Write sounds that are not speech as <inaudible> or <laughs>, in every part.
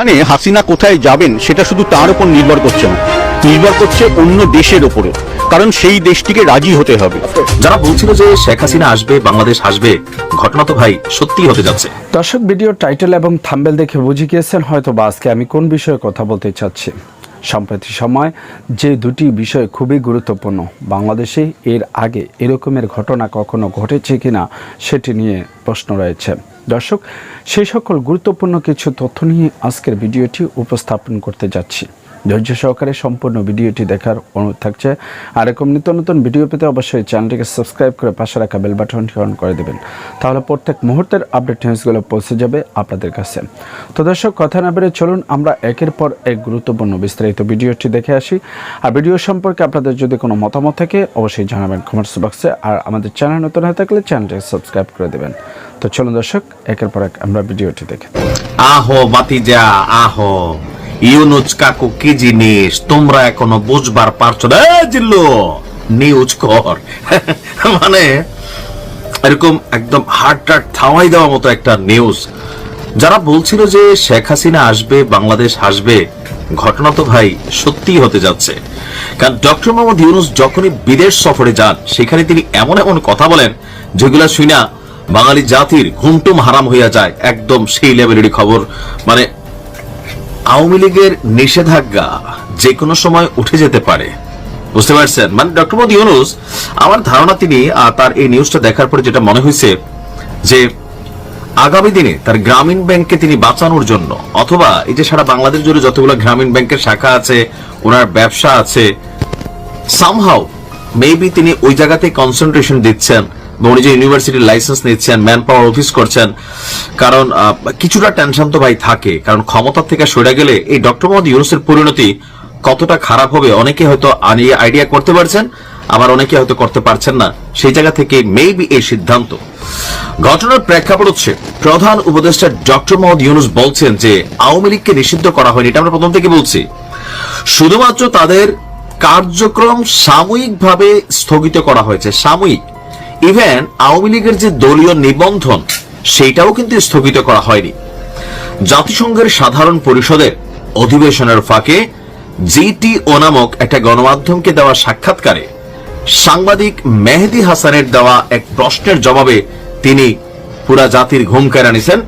এখানে হাসিনা কোথায় যাবেন সেটা শুধু তার উপর নির্ভর করছে না নির্ভর করছে অন্য দেশের ওপরে কারণ সেই দেশটিকে রাজি হতে হবে। যারা বলছিল যে শেখ হাসিনা আসবে বাংলাদেশ আসবে ঘটনা তো ভাই সত্যি হতে যাচ্ছে। দর্শক ভিডিও টাইটেল এবং থাম্বেল দেখে বুঝে গিয়েছেন হয়তো বা আজকে আমি কোন বিষয়ে কথা বলতে চাচ্ছি। সম্প্রতি সময় যে দুটি বিষয় খুবই গুরুত্বপূর্ণ বাংলাদেশে এর আগে এরকমের ঘটনা কখনো ঘটেছে কিনা সেটি নিয়ে প্রশ্ন রয়েছে। দর্শক, সেই সকল গুরুত্বপূর্ণ কিছু তথ্য নিয়ে আজকের ভিডিওটি উপস্থাপন করতে যাচ্ছি। ধৈর্য সহকারে সম্পূর্ণ ভিডিওটি দেখার অনুরোধ থাকছে। আর এরকম নিত্য নতুন ভিডিও পেতে অবশ্যই চ্যানেলটিকে সাবস্ক্রাইব করে পাশে রাখা বেল বাটনটি অন করে দেবেন। তাহলে প্রত্যেক মুহূর্তের আপডেট নিউজগুলো পৌঁছে যাবে আপনাদের কাছে। তো দর্শক, কথা না বেড়ে চলুন, আমরা একের পর এক গুরুত্বপূর্ণ বিস্তারিত ভিডিওটি দেখে আসি। আর ভিডিও সম্পর্কে আপনাদের যদি কোনো মতামত থাকে, অবশ্যই জানাবেন কমেন্টস বক্সে। আর আমাদের চ্যানেল নতুন হয়ে থাকলে চ্যানেলটিকে সাবস্ক্রাইব করে দেবেন। তো চলুন দর্শক, একের পর এক আমরা ভিডিওটি দেখে আহো বাতিজা আহো। ইউনুজ কাকু কি জিনিস? তোমরা এখনও বুঝবার পারছ না? জিল্লু নিউজ কর। <laughs> মানে এরকম একদম হার্ট টার্ট থামাই দেওয়ার মতো একটা নিউজ যারা বলছিল যে শেখ হাসিনা আসবে, বাংলাদেশ আসবে, ঘটনা তো ভাই সত্যি হতে যাচ্ছে। কারণ ডক্টর মোহাম্মদ ইউনুস যখনই বিদেশ সফরে যান, সেখানে তিনি এমন এমন কথা বলেন, যেগুলা শুনা বাঙালি জাতির ঘুমটুম হারাম হইয়া যায়। একদম সেই লেভেলেরই খবর। মানে আওয়ামী লীগের নিষেধাজ্ঞা যে কোনো সময় উঠে যেতে পারে। বুঝতে পারছেন? মানে ডক্টর মোদী ইউনুস, আমার ধারণা তিনি তার এই নিউজটা দেখার পরে যেটা মনে হয়েছে যে আগামী দিনে তার গ্রামীণ ব্যাংককে তিনি বাঁচানোর জন্য, অথবা এই যে সারা বাংলাদেশ জুড়ে যতগুলো গ্রামীণ ব্যাংকের শাখা আছে, ওনার ব্যবসা আছে সামহাও মেবি তিনি ওই জায়গাতে কনসেন্ট্রেশন দিচ্ছেন। উনি ইউনিভার্সিটির লাইসেন্স নিচ্ছেন ম্যান পাওয়ার অফিস করছেন, কারণ কিছুটা টেনশন তো ভাই থাকে, কারণ ক্ষমতা থেকে সরে গেলে এই ডক্টর মোহাম্মদ ইউনুসের পরিণতি কতটা খারাপ হবে অনেকে হয়তো আইডিয়া করতে পারছেন, আবার অনেকে হয়তো করতে পারছেন না। সেই জায়গা থেকে মেবি এই সিদ্ধান্ত। ঘটনার প্রেক্ষাপট হচ্ছে, প্রধান উপদেষ্টা ডক্টর মোহাম্মদ ইউনুস বলছেন যে আওয়ামী লীগকে নিষিদ্ধ করা হয়নি, এটা আমরা প্রথম থেকে বলছি। শুধুমাত্র তাদের কার্যক্রম সাময়িকভাবে স্থগিত করা হয়েছে, সাময়িক। ইভেন আওয়ামী লীগের যে দলীয় নিবন্ধন, সেইটাও কিন্তু স্থগিত করা হয়নি। জাতিসংঘের সাধারণ পরিষদের অধিবেশনের ফাঁকে জিটি ও নামক একটা গণমাধ্যমকে দেওয়া সাক্ষাৎকারে সাংবাদিক মেহেদি হাসানের দেওয়া এক প্রশ্নের জবাবে তিনি পুরা জাতির ঘুম কেড়ে নিছেন।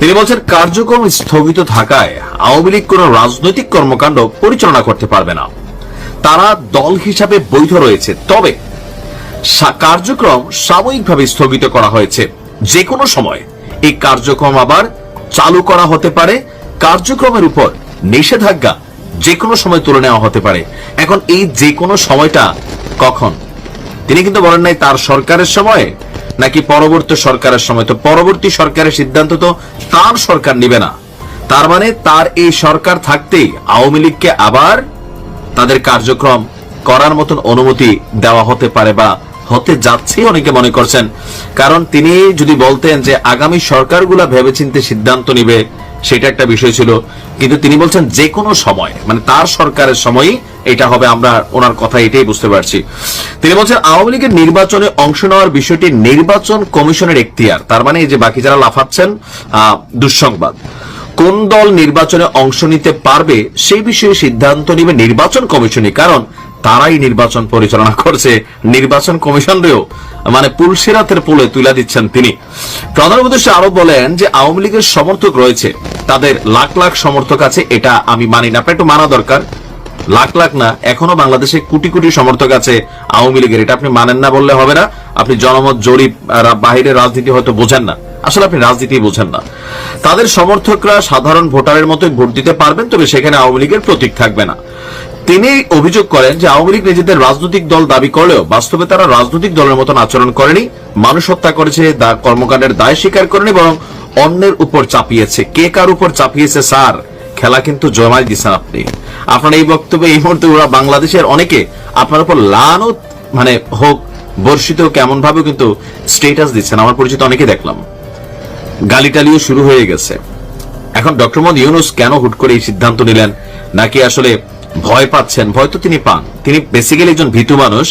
তিনি বলছেন, কার্যক্রম স্থগিত থাকায় আওয়ামী লীগ কোন রাজনৈতিক কর্মকাণ্ড পরিচালনা করতে পারবে না। তারা দল হিসাবে বৈধ রয়েছে। তবে কার্যক্রম সাময়িকভাবে স্থগিত করা হয়েছে। যে কোনো সময় এই কার্যক্রম আবার চালু করা হতে পারে। কার্যক্রমের উপর নিষেধাজ্ঞা যে কোনো সময় তুলে নেওয়া হতে পারে। এখন এই যে কোনো সময়টা কখন? তিনি কিন্তু বলেন নাই তার সরকারের সময়, নাকি পরবর্তী সরকারের সময়। তো পরবর্তী সরকারের সিদ্ধান্ত তো তার সরকার নিবে না। তার মানে তার এই সরকার থাকতেই আওয়ামী লীগকে আবার তাদের কার্যক্রম করার মতন অনুমতি দেওয়া হতে পারে বা হতে যাচ্ছে, অনেকে মনে করছেন। কারণ তিনি যদি বলতেন যে আগামী সরকারগুলা ভেবেচিন্তে সিদ্ধান্ত নিবে, সেটা একটা বিষয় ছিল। কিন্তু তিনি বলছেন যে কোনো সময় মানে তার সরকারের সময়ই এটা হবে, আমরা ওনার কথা এটাই বুঝতে পারছি। তিনি বলছেন, আওয়ামী লীগের নির্বাচনে অংশ নেওয়ার বিষয়টি নির্বাচন কমিশনের এখতিয়ার, তার মানে এই যে বাকি যারা লাফাচ্ছেন দুঃসংবাদ। কোন দল নির্বাচনে অংশ নিতে পারবে সেই বিষয়ে সিদ্ধান্ত নিবে নির্বাচন কমিশনই, কারণ তারাই নির্বাচন পরিচালনা করছে। নির্বাচন কমিশনরেও মানে পুলসিরাতের পোলে তুলে দিচ্ছেন তিনি। প্রধান উপদেষ্টা আরও বলেন যে আওয়ামী লীগের সমর্থক রয়েছে। তাদের লাখ লাখ সমর্থক আছে, এটা আমি মানি না একটু মানা দরকার। লাখ লাখ না, এখনও বাংলাদেশে কোটি কোটি সমর্থক আছে আওয়ামী লীগের, এটা আপনি মানেন না বললে হবে না। আপনি জনমত জরিপ বাহিরের রাজনীতি হয়তো বোঝেন না। আসলে আপনি রাজনীতি বোঝেন না। তাদের সমর্থকরা সাধারণ ভোটারের মতোই ভোট দিতে পারবেন, তবে সেখানে আওয়ামী লীগের প্রতীক থাকবে না। তিনি অভিযোগ করেন যে আওয়ামী লীগ নিজেদের রাজনৈতিক দল দাবি করলেও বাস্তবে তারা রাজনৈতিক দলের মতন আচরণ করেনি। মানুষ হত্যা করেছে কর্মকাণ্ডের দায় স্বীকার করেনি, বরং অন্যের উপর চাপিয়েছে। কে কার উপর চাপিয়েছে, স্যার? খেলা কিন্তু জমাই দিচ্ছেন আপনি। আপনার এই বক্তব্যে এই মুহূর্তে ওরা বাংলাদেশের অনেকে আপনার উপর লানও মানে হোক, বর্ষিত কেমন ভাবে কিন্তু স্টেটাস দিচ্ছেন। আমার পরিচিত অনেকে দেখলাম। গালিটালিও শুরু হয়ে গেছে। এখন ডক্টর মোহাম্মদ ইউনুস কেন হুট করে এই সিদ্ধান্ত নিলেন? নাকি আসলে ভয় পাচ্ছেন? ভয় তো তিনি পান। তিনি বেসিক্যালি একজন ভীতু মানুষ।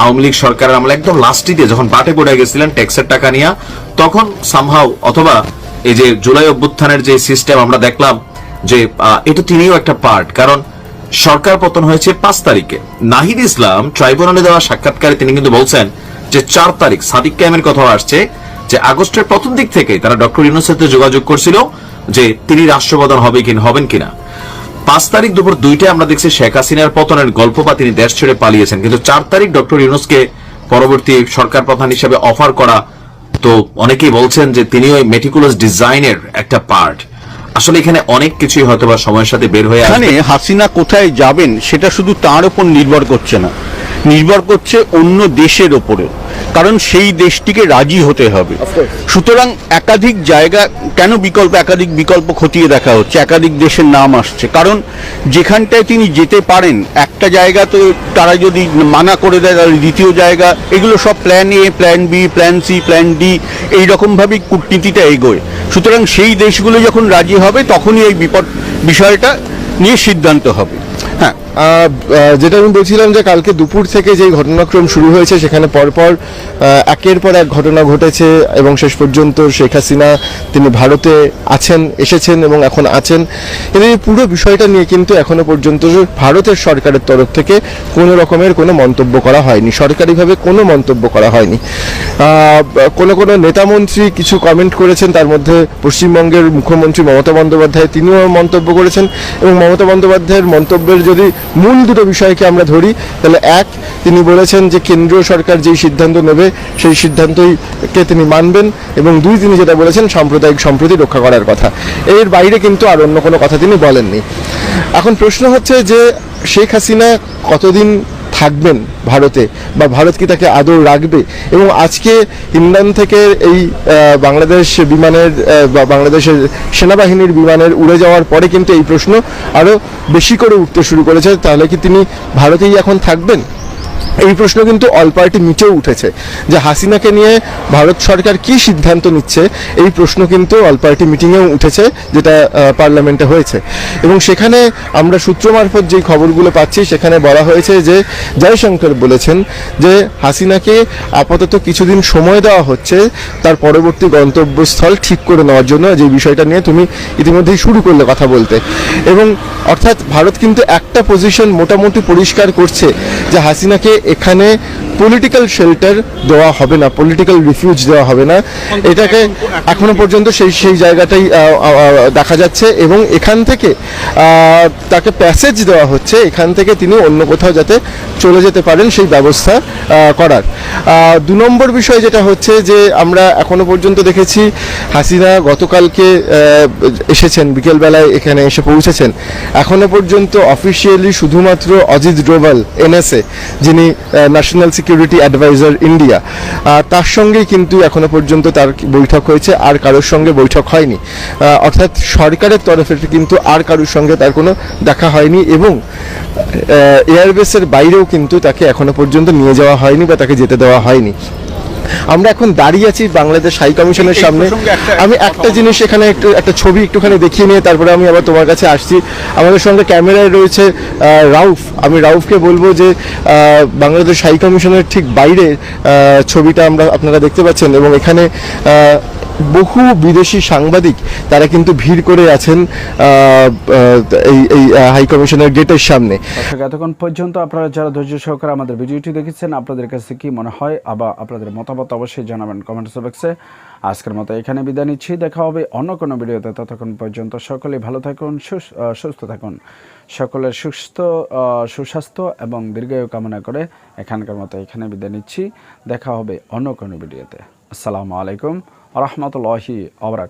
আওয়ামী লীগ সরকারের আমলে একদম লাস্টিতে যখন বাটে পড়ে গেছিলেন ট্যাক্সের টাকা নিয়ে, তখন সামহাও অথবা এই যে জুলাই অভ্যুত্থানের যে সিস্টেম আমরা দেখলাম যে এটা তিনিও একটা পার্ট কারণ সরকার পতন হয়েছে পাঁচ তারিখে। নাহিদ ইসলাম ট্রাইব্যুনালে দেওয়া সাক্ষাৎকারে তিনি কিন্তু বলছেন যে চার তারিখ সাদিক ক্যামের কথা আসছে। যে আগস্টের প্রথম দিক থেকে তারা ডক্টর ইউনুসের সাথে যোগাযোগ করছিল যে তিনি রাষ্ট্রপ্রধান হবে কিনা হবেন কিনা। পাঁচ তারিখ দুপুর দুইটায় আমরা দেখছি শেখ হাসিনার পতনের গল্প বা তিনি দেশ ছেড়ে পালিয়েছেন। কিন্তু চার তারিখ ডক্টর ইউনুসকে পরবর্তী সরকার প্রধান হিসেবে অফার করা তো অনেকেই বলছেন যে তিনি ওই মেটিকুলাস ডিজাইনের একটা পার্ট আসলে এখানে অনেক কিছুই হয়তো বা সময়ের সাথে বের হয়ে এখানে হাসিনা কোথায় যাবেন সেটা শুধু তার উপর নির্ভর করছে না। নির্ভর করছে অন্য দেশের ওপরে কারণ সেই দেশটিকে রাজি হতে হবে। সুতরাং একাধিক জায়গা কেন বিকল্প একাধিক বিকল্প খতিয়ে দেখা হচ্ছে? একাধিক দেশের নাম আসছে। কারণ যেখানটায় তিনি যেতে পারেন একটা জায়গা তো তারা যদি মানা করে দেয় তাহলে দ্বিতীয় জায়গা এগুলো সব plan A plan B plan C plan D এইরকমভাবেই কূটনীতিটা এগোয়। সুতরাং সেই দেশগুলো যখন রাজি হবে তখনই এই বিপদ বিষয়টা নিয়ে সিদ্ধান্ত হবে। হ্যাঁ যেটা আমি বলছিলাম যে কালকে দুপুর থেকে যে ঘটনাক্রম শুরু হয়েছে, সেখানে পরপর একের পর এক ঘটনা ঘটেছে এবং শেষ পর্যন্ত শেখ হাসিনা তিনি ভারতে আছেন, এসেছেন এবং এখন আছেন। এই পুরো বিষয়টা নিয়ে কিন্তু এখনও পর্যন্ত ভারতের সরকারের তরফ থেকে কোনো রকমের কোনো মন্তব্য করা হয়নি। সরকারিভাবে কোনো মন্তব্য করা হয়নি। কোনো কোনো নেতামন্ত্রী কিছু কমেন্ট করেছেন, তার মধ্যে পশ্চিমবঙ্গের মুখ্যমন্ত্রী মমতা বন্দ্যোপাধ্যায় তিনিও মন্তব্য করেছেন এবং মমতা বন্দ্যোপাধ্যায়ের মন্তব্যের যদি মূল দুটো বিষয়কে আমরা ধরি, তাহলে এক, তিনি বলেছেন যে কেন্দ্রীয় সরকার যেই সিদ্ধান্ত নেবে, সেই সিদ্ধান্তইকে তিনি মানবেন এবং দুই, তিনি যেটা বলেছেন, সাম্প্রদায়িক সম্প্রতি রক্ষা করার কথা। এর বাইরে কিন্তু আর অন্য কোনো কথা তিনি বলেননি। এখন প্রশ্ন হচ্ছে যে শেখ হাসিনা কতদিন থাকবেন ভারতে বা ভারত কি তাকে আদৌ রাখবে? এবং আজকে ইমরান থেকে এই বাংলাদেশ বিমানের বা বাংলাদেশের সেনাবাহিনীর বিমানের উড়ে যাওয়ার পরে কিন্তু এই প্রশ্ন আরও বেশি করে উঠতে শুরু করেছে। তাহলে কি তিনি ভারতেই এখন থাকবেন? এই প্রশ্ন কিন্তু অল পার্টি মিটেও উঠেছে যে হাসিনাকে নিয়ে ভারত সরকার কি সিদ্ধান্ত নিচ্ছে, এই প্রশ্ন কিন্তু অল পার্টি মিটিংয়েও উঠেছে, যেটা পার্লামেন্টে হয়েছে। এবং সেখানে আমরা সূত্র মারফত যেই খবরগুলো পাচ্ছি, সেখানে বলা হয়েছে যে জয়শঙ্কর বলেছেন যে হাসিনাকে আপাতত কিছুদিন সময় দেওয়া হচ্ছে তার পরবর্তী গন্তব্যস্থল ঠিক করে নেওয়ার জন্য, যে বিষয়টা নিয়ে তুমি ইতিমধ্যেই শুরু করলে কথা বলতে। এবং অর্থাৎ ভারত কিন্তু একটা পজিশন মোটামুটি পরিষ্কার করছে যে হাসিনাকে এখানে পলিটিক্যাল শেল্টার দেওয়া হবে না পলিটিক্যাল রিফিউজ দেওয়া হবে না। এটাকে এখনও পর্যন্ত সেই সেই জায়গাটাই দেখা যাচ্ছে এবং এখান থেকে তাকে প্যাসেজ দেওয়া হচ্ছে, এখান থেকে তিনি অন্য কোথাও যাতে চলে যেতে পারেন সেই ব্যবস্থা করার। দু নম্বর বিষয় যেটা হচ্ছে যে আমরা এখনও পর্যন্ত দেখেছি, হাসিনা গতকালকে এসেছেন, বিকেলবেলায় এখানে এসে পৌঁছেছেন। এখনও পর্যন্ত অফিসিয়ালি শুধুমাত্র অজিত ডোভাল এনএসএ যিনি ন্যাশনাল সিকিউরিটি অ্যাডভাইজার ইন্ডিয়া তার সঙ্গেই কিন্তু এখনও পর্যন্ত তার বৈঠক হয়েছে, আর কারোর সঙ্গে বৈঠক হয়নি। অর্থাৎ সরকারের তরফে কিন্তু আর কারোর সঙ্গে তার কোনো দেখা হয়নি এবং এয়ারবেসের বাইরেও কিন্তু তাকে এখনও পর্যন্ত নিয়ে যাওয়া হয়নি বা তাকে যেতে দেওয়া হয়নি। আমরা এখন দাঁড়িয়ে আছি বাংলাদেশ হাই কমিশনের সামনে। আমি একটা জিনিস এখানে একটু একটা ছবি একটুখানি দেখিয়ে নিয়ে তারপরে আমি আবার তোমার কাছে আসছি। আমাদের সঙ্গে ক্যামেরায় রয়েছে রাউফ। আমি রাউফকে বলব যে বাংলাদেশ হাই কমিশনের ঠিক বাইরে ছবিটা আমরা আপনারা দেখতে পাচ্ছেন এবং এখানে বহু বিদেশি সাংবাদিক, তারা কিন্তু ভিড় করে আছেন এই হাই কমিশনের গেটের সামনে। এতক্ষণ পর্যন্ত আপনারা যারা ধৈর্য সহকারে আমাদের ভিডিওটি দেখেছেন, আপনাদের কাছে কি মনে হয় আবার আপনাদের মতামত অবশ্যই জানাবেন কমেন্টস বক্সে আজকের মতো এখানে বিদায় নিচ্ছি, দেখা হবে অন্য কোনো ভিডিওতে। ততক্ষণ পর্যন্ত সকলেই ভালো থাকুন, সুস- সুস্থ থাকুন। সকলের সুস্থ সুস্বাস্থ্য এবং দীর্ঘায়ু কামনা করে এখানকার মতো এখানে বিদায় নিচ্ছি। দেখা হবে অন্য কোনো ভিডিওতে। আসসালামু আলাইকুম। রহমতুল্লাহি আবরাক